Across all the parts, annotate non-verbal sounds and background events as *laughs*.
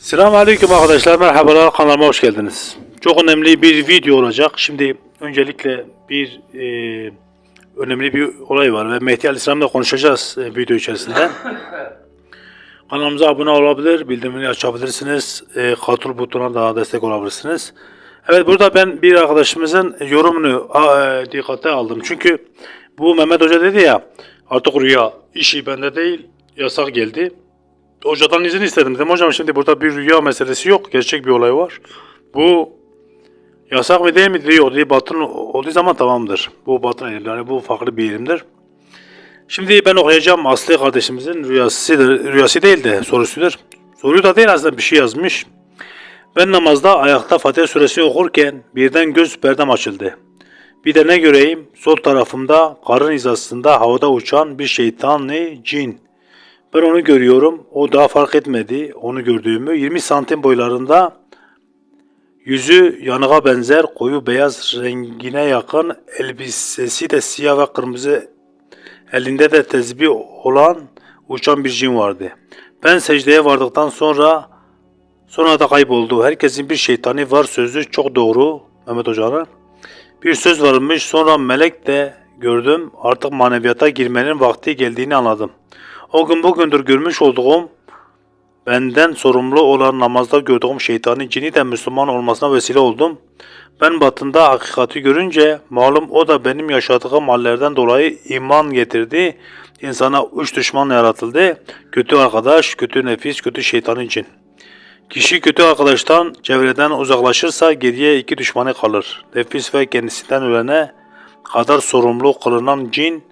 Selamun Aleyküm arkadaşlar, merhabalar kanalıma hoş geldiniz. Çok önemli bir video olacak. Şimdi öncelikle bir e, önemli bir olay var ve Mehdi Aleyhisselam'la konuşacağız e, video içerisinde. *laughs* Kanalımıza abone olabilir, bildirimleri açabilirsiniz, e, katıl butonuna da destek olabilirsiniz. Evet burada ben bir arkadaşımızın yorumunu e, dikkate aldım. Çünkü bu Mehmet Hoca dedi ya artık rüya işi bende değil yasak geldi. Hocadan izin istedim. Dedim hocam şimdi burada bir rüya meselesi yok. Gerçek bir olay var. Bu yasak mı değil mi diyor. Dedi, batın olduğu zaman tamamdır. Bu batın ilim. Yani bu farklı bir ilimdir. Şimdi ben okuyacağım Aslı kardeşimizin rüyasıdır. Rüyası değil de sorusudur. Soruyu da değil aslında bir şey yazmış. Ben namazda ayakta Fatih suresi okurken birden göz perdem açıldı. Bir de ne göreyim? Sol tarafımda karın hizasında havada uçan bir şeytanlı cin. Ben onu görüyorum. O daha fark etmedi onu gördüğümü. 20 santim boylarında yüzü yanığa benzer koyu beyaz rengine yakın elbisesi de siyah ve kırmızı elinde de tezbih olan uçan bir cin vardı. Ben secdeye vardıktan sonra sonra da kayboldu. Herkesin bir şeytani var sözü çok doğru Mehmet Hoca'nın. Bir söz varmış sonra melek de gördüm. Artık maneviyata girmenin vakti geldiğini anladım. O gün bugündür görmüş olduğum benden sorumlu olan namazda gördüğüm şeytanın cini de Müslüman olmasına vesile oldum. Ben batında hakikati görünce malum o da benim yaşadığım hallerden dolayı iman getirdi. İnsana üç düşman yaratıldı. Kötü arkadaş, kötü nefis, kötü şeytanın cin. Kişi kötü arkadaştan, çevreden uzaklaşırsa geriye iki düşmanı kalır. Nefis ve kendisinden ölene kadar sorumlu kılınan cin,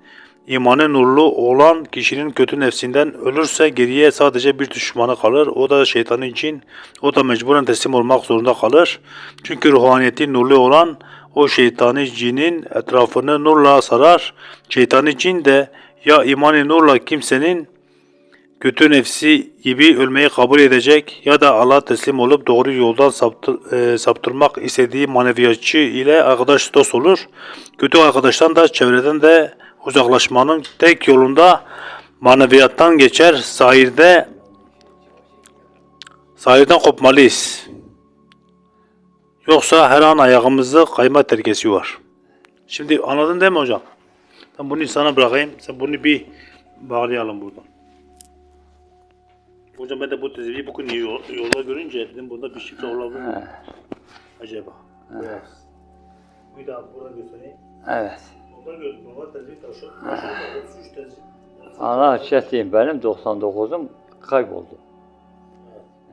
imanı nurlu olan kişinin kötü nefsinden ölürse geriye sadece bir düşmanı kalır. O da şeytanın cin. O da mecburen teslim olmak zorunda kalır. Çünkü ruhaniyeti nurlu olan o şeytani cinin etrafını nurla sarar. Şeytani cin de ya imanı nurla kimsenin kötü nefsi gibi ölmeyi kabul edecek ya da Allah teslim olup doğru yoldan saptır, e, saptırmak istediği maneviyatçı ile arkadaş dost olur. Kötü arkadaştan da çevreden de uzaklaşmanın tek yolunda maneviyattan geçer. Zahirde zahirden kopmalıyız. Yoksa her an ayağımızda kayma tehlikesi var. Şimdi anladın değil mi hocam? Ben bunu sana bırakayım. Sen bunu bir bağlayalım buradan. Hocam ben de bu tezviyi bugün yol, yolda görünce dedim burada bir şifre olabilir mi? Acaba. Beyaz. Bir daha burada göstereyim. Evet. Orada gördüm. Baba tezviyi taşı. Taşı 33 tezviyi. Allah çektiğim benim 99'um kayboldu.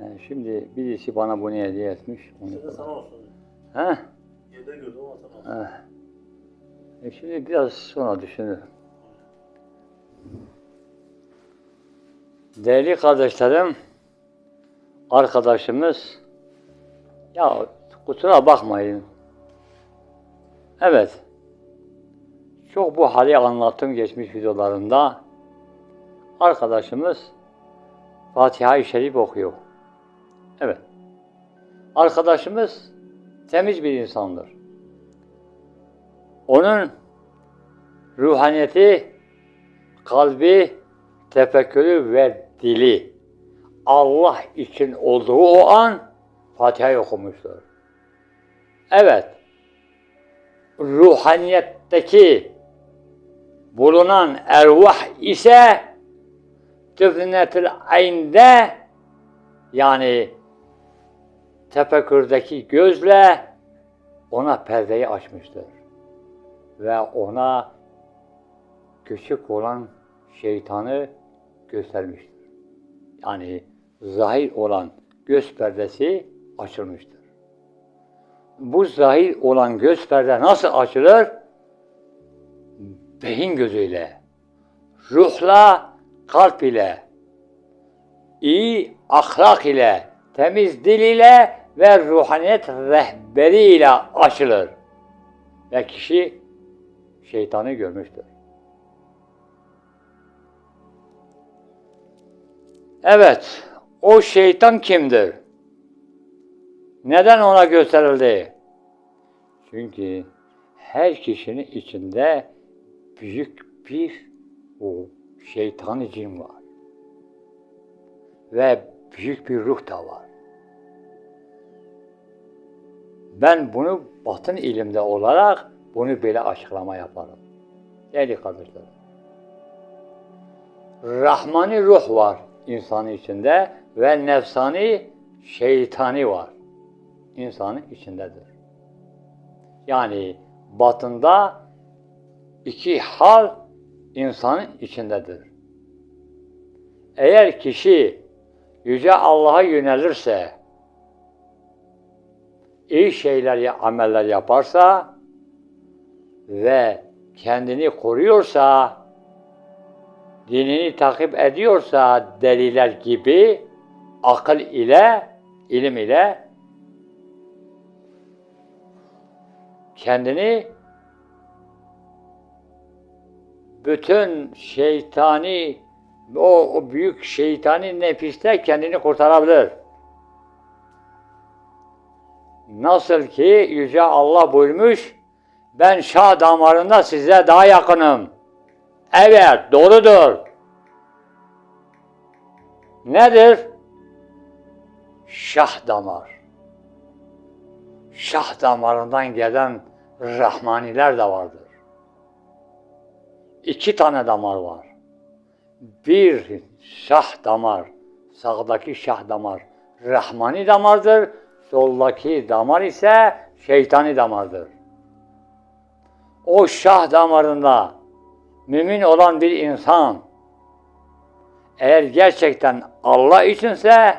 Yani şimdi birisi bana bunu hediye etmiş. Onu sana olsun. He? Yerde gördüm ama sana olsun. He. E şimdi biraz sonra düşünürüm. Değerli kardeşlerim, arkadaşımız, ya kusura bakmayın. Evet, çok bu hali anlattım geçmiş videolarında. Arkadaşımız Fatiha-i Şerif okuyor. Evet. Arkadaşımız temiz bir insandır. Onun ruhaniyeti, kalbi, tefekkürü ve dili Allah için olduğu o an Fatiha'yı okumuştur. Evet, ruhaniyetteki bulunan ervah ise tıfnetül ayinde yani tefekkürdeki gözle ona perdeyi açmıştır. Ve ona küçük olan şeytanı göstermiştir. Yani zahir olan göz perdesi açılmıştır. Bu zahir olan göz perde nasıl açılır? Beyin gözüyle, ruhla, kalp ile, iyi ahlak ile, temiz dil ile ve ruhaniyet rehberi ile açılır. Ve kişi şeytanı görmüştür. Evet, o şeytan kimdir? Neden ona gösterildi? Çünkü her kişinin içinde büyük bir o şeytan cin var. Ve büyük bir ruh da var. Ben bunu batın ilimde olarak bunu böyle açıklama yaparım. Değerli kardeşler. Rahmani ruh var insanın içinde ve nefsani şeytani var. insanın içindedir. Yani batında iki hal insanın içindedir. Eğer kişi Yüce Allah'a yönelirse, iyi şeyler, ameller yaparsa ve kendini koruyorsa, dinini takip ediyorsa deliler gibi akıl ile, ilim ile kendini bütün şeytani o, o büyük şeytani nefiste kendini kurtarabilir. Nasıl ki Yüce Allah buyurmuş, ben şah damarında size daha yakınım. Evet, doğrudur. Nedir? Şah damar. Şah damarından gelen Rahmaniler de vardır. İki tane damar var. Bir şah damar, sağdaki şah damar Rahmani damardır, soldaki damar ise şeytani damardır. O şah damarında mümin olan bir insan eğer gerçekten Allah içinse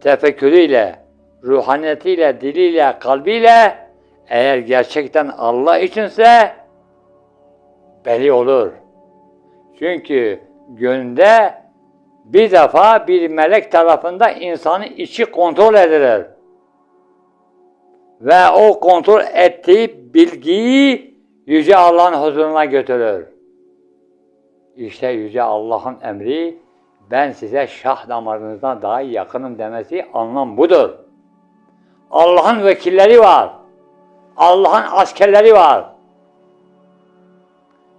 tefekkürüyle, ruhaniyetiyle, diliyle, kalbiyle eğer gerçekten Allah içinse belli olur. Çünkü gönlde bir defa bir melek tarafında insanın içi kontrol edilir. Ve o kontrol ettiği bilgiyi Yüce Allah'ın huzuruna götürür. İşte Yüce Allah'ın emri ben size şah damarınızdan daha yakınım demesi anlam budur. Allah'ın vekilleri var. Allah'ın askerleri var.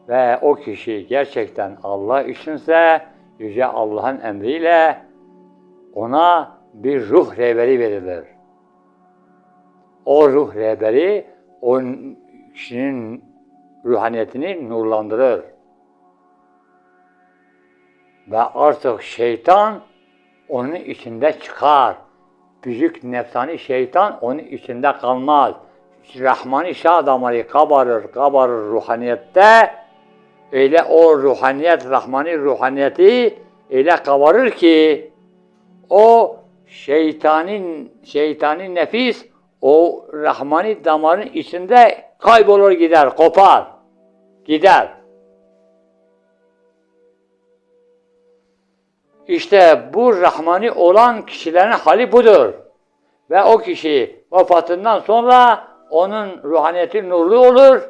Ve o kişi gerçekten Allah içinse Yüce Allah'ın emriyle ona bir ruh rehberi verilir. O ruh rehberi o kişinin ruhaniyetini nurlandırır. Ve artık şeytan onun içinde çıkar. Büyük nefsani şeytan onun içinde kalmaz. Rahmani şah damarı kabarır, kabarır ruhaniyette. Öyle o ruhaniyet, Rahmani ruhaniyeti öyle kabarır ki o şeytanin, şeytani nefis o Rahmani damarın içinde kaybolur gider, kopar, gider. İşte bu Rahmani olan kişilerin hali budur. Ve o kişi vefatından sonra onun ruhaniyeti nurlu olur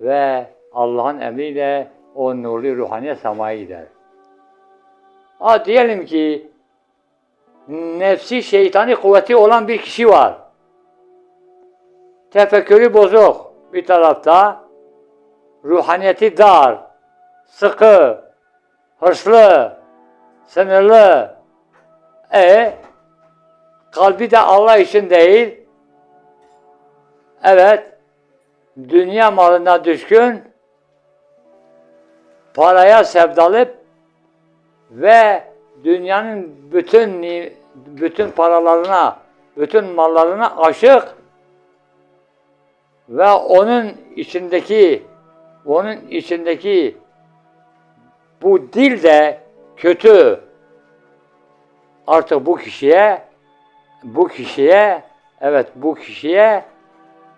ve Allah'ın emriyle o nurlu ruhaniyet semaya gider. Ha diyelim ki nefsi şeytani kuvveti olan bir kişi var. Tefekkürü bozuk bir tarafta, ruhaniyeti dar, sıkı, hırslı, sınırlı. E kalbi de Allah için değil. Evet, dünya malına düşkün, paraya sevdalıp ve dünyanın bütün bütün paralarına, bütün mallarına aşık ve onun içindeki onun içindeki bu dil de kötü. Artık bu kişiye bu kişiye evet bu kişiye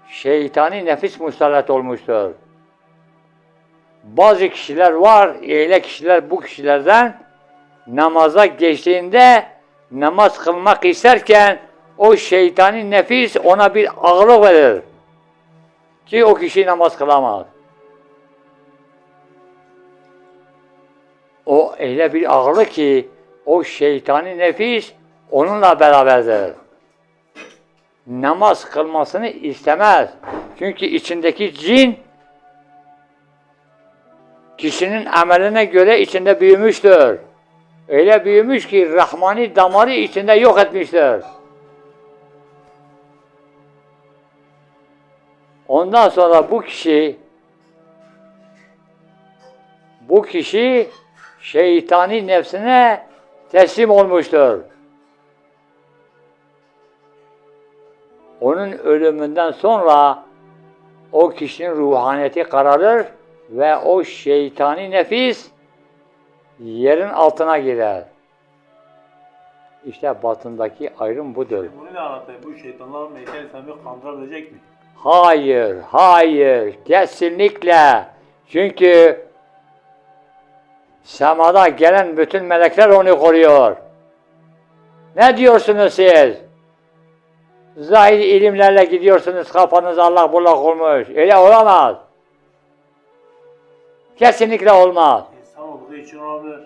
şeytani nefis musallat olmuştur. Bazı kişiler var, öyle kişiler bu kişilerden namaza geçtiğinde namaz kılmak isterken o şeytani nefis ona bir ağırlık verir. Ki o kişi namaz kılamaz. O öyle bir ağırlık ki o şeytani nefis onunla beraberdir. Namaz kılmasını istemez. Çünkü içindeki cin kişinin ameline göre içinde büyümüştür. Öyle büyümüş ki Rahmani damarı içinde yok etmiştir. Ondan sonra bu kişi bu kişi şeytani nefsine teslim olmuştur. Onun ölümünden sonra o kişinin ruhaniyeti kararır ve o şeytani nefis yerin altına girer. İşte batındaki ayrım budur. Bunu ne anlatayım? Bu şeytanlar Mehdi İslam'ı kandırabilecek mi? Hayır, hayır, kesinlikle. Çünkü semada gelen bütün melekler onu koruyor. Ne diyorsunuz siz? Zahir ilimlerle gidiyorsunuz, kafanız Allah bullak olmuş. Öyle olamaz. Kesinlikle olmaz. İnsan olduğu için olabilir.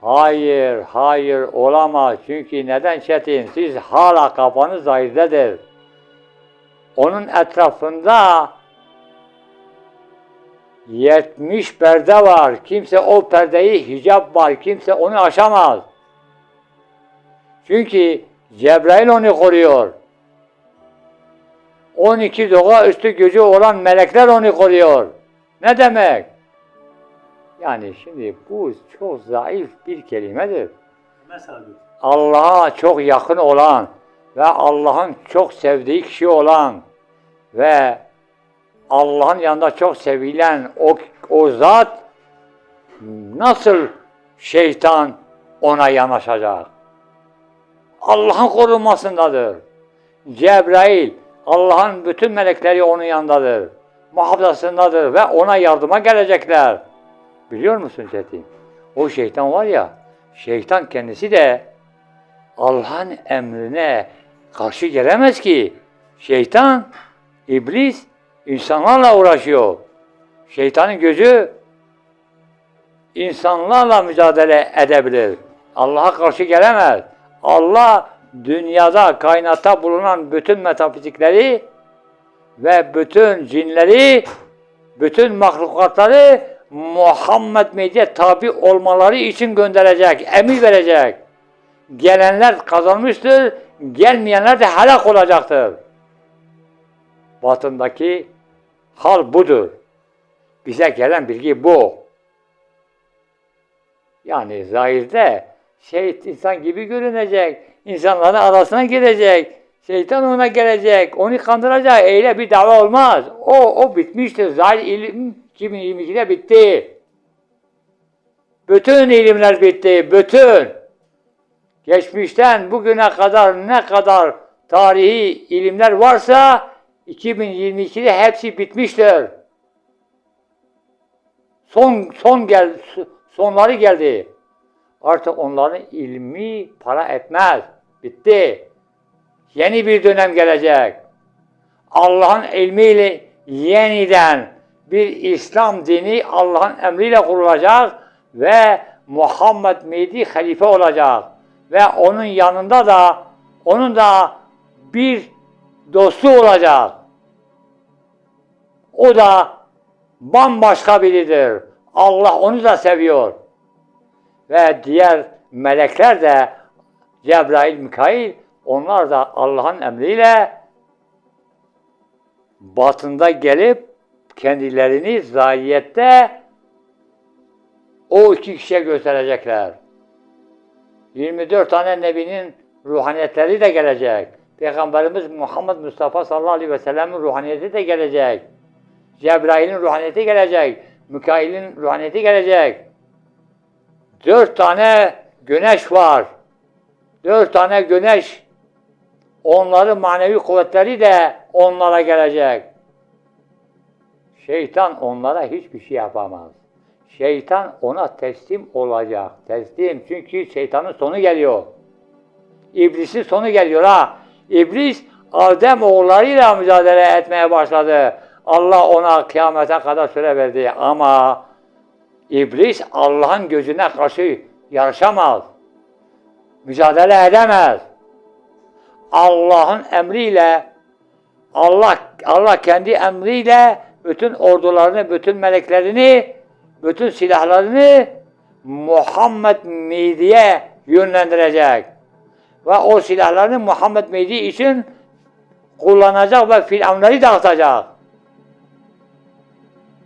Hayır, hayır olamaz. Çünkü neden çetin? Siz hala kafanız zahirdedir. Onun etrafında 70 perde var. Kimse o perdeyi hicap var. Kimse onu aşamaz. Çünkü Cebrail onu koruyor. 12 doğa üstü gücü olan melekler onu koruyor. Ne demek? Yani şimdi bu çok zayıf bir kelimedir. Mesela. Allah'a çok yakın olan ve Allah'ın çok sevdiği kişi olan ve Allah'ın yanında çok sevilen o, o zat nasıl şeytan ona yanaşacak? Allah'ın korunmasındadır. Cebrail, Allah'ın bütün melekleri onun yanındadır. Muhafazasındadır ve ona yardıma gelecekler. Biliyor musun Çetin? O şeytan var ya, şeytan kendisi de Allah'ın emrine karşı gelemez ki. Şeytan, iblis insanlarla uğraşıyor. Şeytanın gözü insanlarla mücadele edebilir. Allah'a karşı gelemez. Allah dünyada, kainatta bulunan bütün metafizikleri ve bütün cinleri, bütün mahlukatları Muhammed Mehdi'ye tabi olmaları için gönderecek, emir verecek. Gelenler kazanmıştır, gelmeyenler de helak olacaktır. Batındaki hal budur. Bize gelen bilgi bu. Yani zahirde şey insan gibi görünecek, insanların arasına girecek, şeytan ona gelecek, onu kandıracak, öyle bir dava olmaz. O, o bitmiştir. Zahir ilim 2022'de bitti. Bütün ilimler bitti, bütün. Geçmişten bugüne kadar ne kadar tarihi ilimler varsa 2022'de hepsi bitmiştir. Son son gel sonları geldi. Artık onların ilmi para etmez. Bitti. Yeni bir dönem gelecek. Allah'ın ilmiyle yeniden bir İslam dini Allah'ın emriyle kurulacak ve Muhammed Mehdi halife olacak. Ve onun yanında da onun da bir dostu olacak. O da bambaşka biridir. Allah onu da seviyor. Ve diğer melekler de Cebrail, Mikail onlar da Allah'ın emriyle batında gelip kendilerini zahiyette o iki kişiye gösterecekler. 24 tane nebinin ruhaniyetleri de gelecek. Peygamberimiz Muhammed Mustafa sallallahu aleyhi ve sellem'in ruhaniyeti de gelecek. Cebrail'in ruhaniyeti gelecek. Mikail'in ruhaniyeti gelecek. Dört tane güneş var. Dört tane güneş. Onların manevi kuvvetleri de onlara gelecek. Şeytan onlara hiçbir şey yapamaz. Şeytan ona teslim olacak. Teslim. Çünkü şeytanın sonu geliyor. İblisin sonu geliyor ha. İblis Adem oğullarıyla mücadele etmeye başladı. Allah ona kıyamete kadar süre verdi ama İblis Allah'ın gözüne karşı yarışamaz. Mücadele edemez. Allah'ın emriyle Allah Allah kendi emriyle bütün ordularını, bütün meleklerini, bütün silahlarını Muhammed Mehdi'ye yönlendirecek. Ve o silahlarını Muhammed Mehdi için kullanacak ve firavunları dağıtacak.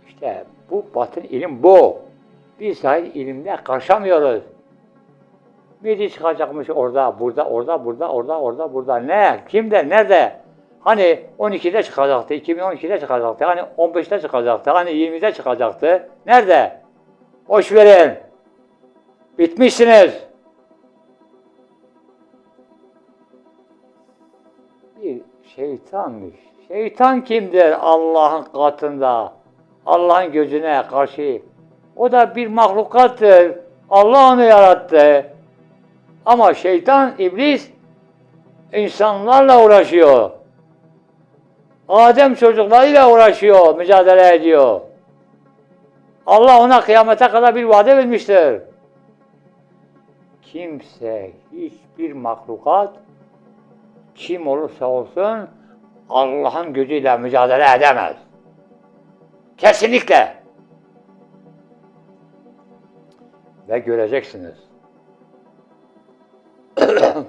İşte bu batın ilim bu. Biz zahir ilimde karışamıyoruz. Biri çıkacakmış orada, burada, orada, burada, orada, orada, burada. Ne? Kimde? Nerede? Hani 12'de çıkacaktı, 2012'de çıkacaktı, hani 15'te çıkacaktı, hani 20'de çıkacaktı. Nerede? Boş verin. Bitmişsiniz. Bir şeytanmış. Şeytan kimdir Allah'ın katında? Allah'ın gözüne karşı. O da bir mahlukattır. Allah onu yarattı. Ama şeytan, iblis insanlarla uğraşıyor. Adem çocuklarıyla uğraşıyor, mücadele ediyor. Allah ona kıyamete kadar bir vade vermiştir. Kimse, hiçbir mahlukat kim olursa olsun Allah'ın gücüyle mücadele edemez. Kesinlikle. Ve göreceksiniz. *clears throat*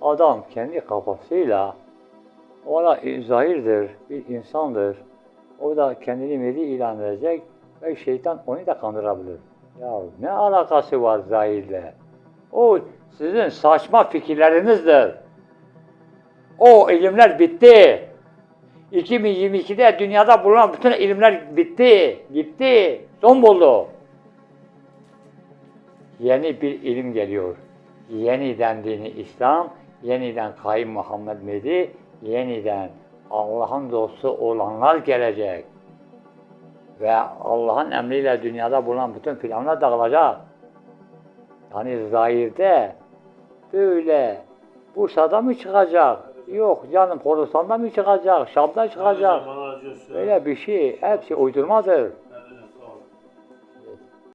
Adam kendi kafasıyla o da zahirdir, bir insandır. O da kendini veli ilan edecek ve şeytan onu da kandırabilir. Ya ne alakası var zahirle? O sizin saçma fikirlerinizdir. O ilimler bitti. 2022'de dünyada bulunan bütün ilimler bitti, gitti, son buldu. Yeni bir ilim geliyor. Yeniden dini İslam, yeniden Kayyum Muhammed Mehdi, yenidən Allahın dostu olanlar gələcək və Allahın əmri ilə dünyada bulunan bütün filanlar dağılacaq. Yəni zahirdə belə Bursa'da mı çıxacaq? Yox, canım Xorasanda mı çıxacaq? Şamda çıxacaq? Belə bir şey hepsi uydurmadır.